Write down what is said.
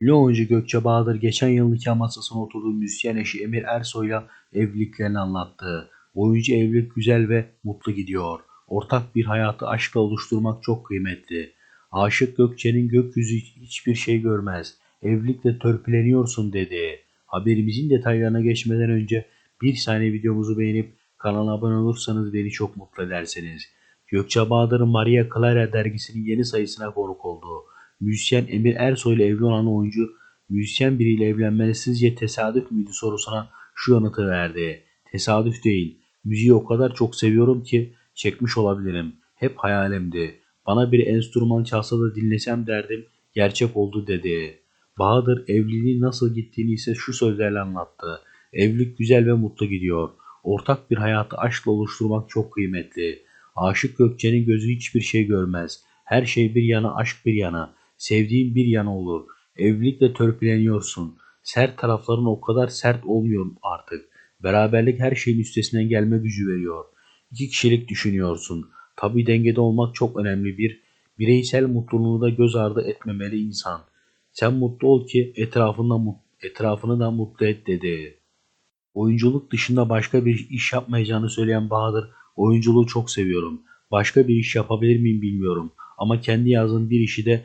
Ünlü Gökçe Bahadır geçen yıl nikah masasına oturduğu müzisyen eşi Emir Ersoy'la evliliklerini anlattı. Oyuncu evlilik güzel ve mutlu gidiyor. Ortak bir hayatı aşkla oluşturmak çok kıymetli. Aşık Gökçe'nin gökyüzü hiçbir şey görmez. Evlilikle törpüleniyorsun dedi. Haberimizin detaylarına geçmeden önce bir saniye videomuzu beğenip kanala abone olursanız beni çok mutlu edersiniz. Gökçe Bahadır'ın Maria Clara dergisinin yeni sayısına konuk oldu. Müzisyen Emir Ersoy ile evli olan oyuncu, müzisyen biriyle evlenmeli sizce tesadüf müydü sorusuna şu yanıtı verdi. Tesadüf değil. Müziği o kadar çok seviyorum ki çekmiş olabilirim. Hep hayalimdi. Bana bir enstrüman çalsa da dinlesem derdim. Gerçek oldu dedi. Bahadır evliliğin nasıl gittiğini ise şu sözlerle anlattı. Evlilik güzel ve mutlu gidiyor. Ortak bir hayatı aşkla oluşturmak çok kıymetli. Aşık Gökçe'nin gözü hiçbir şey görmez. Her şey bir yana, aşk bir yana. Sevdiğin bir yana olur. Evlilikle törpüleniyorsun. Sert tarafların o kadar sert olmuyor artık. Beraberlik her şeyin üstesinden gelme gücü veriyor. İki kişilik düşünüyorsun. Tabi dengede olmak çok önemli bir. Bireysel mutluluğunu da göz ardı etmemeli insan. Sen mutlu ol ki etrafında etrafını da mutlu et dedi. Oyunculuk dışında başka bir iş yapmayacağını söyleyen Bahadır, oyunculuğu çok seviyorum. Başka bir iş yapabilir miyim bilmiyorum ama kendi yazdığım bir işi de